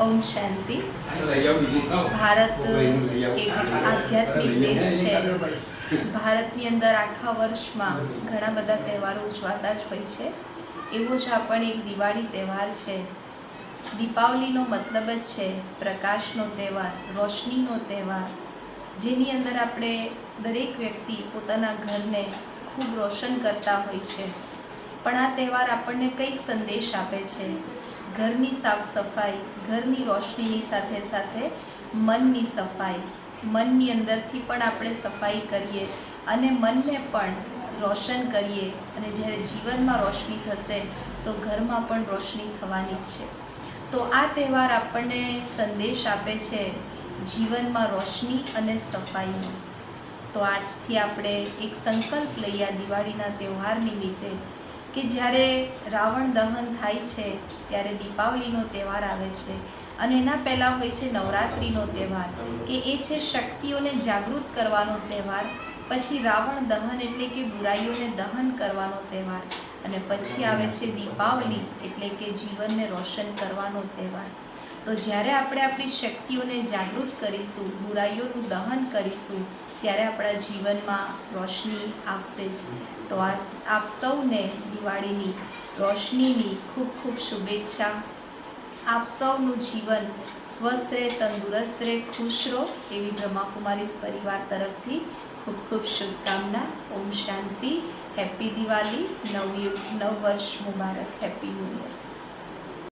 ઓમ શાંતિ. ભારત એક આધ્યાત્મિક દેશ છે. ભારતની અંદર આખા વર્ષમાં ઘણા બધા તહેવારો ઉજવાતા જ હોય છે. એવો જ આ પણ એક દિવાળી તહેવાર છે. દીપાવલીનો મતલબ જ છે પ્રકાશનો તહેવાર રોશનીનો તહેવાર જેની અંદર આપણે દરેક વ્યક્તિ પોતાના ઘરને ખૂબ રોશન કરતા હોય છે. પણ આ તહેવાર આપણને કંઈક સંદેશ આપે છે. ઘરની સાફ સફાઈ, ઘરની રોશનીની સાથે સાથે મનની સફાઈ. મનની અંદરથી પણ આપણે સફાઈ કરીએ અને મનને પણ રોશન કરીએ. અને જ્યારે જીવનમાં રોશની થશે, તો ઘરમાં પણ રોશની થવાની છે. તો આ તહેવાર આપણને સંદેશ આપે છે જીવનમાં રોશની અને સફાઈનો. તો આજથી આપણે એક સંકલ્પ લઈએ દિવાળીના તહેવાર નિમિત્તે. કે જ્યારે રાવણ દહન થાય છે, ત્યારે દીપાવલીનો તહેવાર આવે છે. અને એના પહેલાં હોય છે નવરાત્રિનો તહેવાર, કે એ છે શક્તિઓને જાગૃત કરવાનો તહેવાર, પછી રાવણ દહન એટલે કે બુરાઈઓને દહન કરવાનો તહેવાર, અને પછી આવે છે દીપાવલી એટલે કે જીવનને રોશન કરવાનો તહેવાર. તો જ્યારે આપણે આપણી શક્તિઓને જાગૃત કરીશું, બુરાઈઓનું દહન કરીશું, ત્યારે આપણા જીવનમાં રોશની આવશે જ. તો આપ સૌને દિવાળીની રોશનીની ખૂબ ખૂબ શુભેચ્છા. આપ સૌનું જીવન સ્વસ્થ રહે, તંદુરસ્ત રહે, ખુશ રહો એવી બ્રહ્માકુમારી પરિવાર તરફથી ખૂબ ખૂબ શુભકામના. ઓમ શાંતિ. હેપી દિવાળી. નવયુગ નવ વર્ષ મુબારક. Happy new year.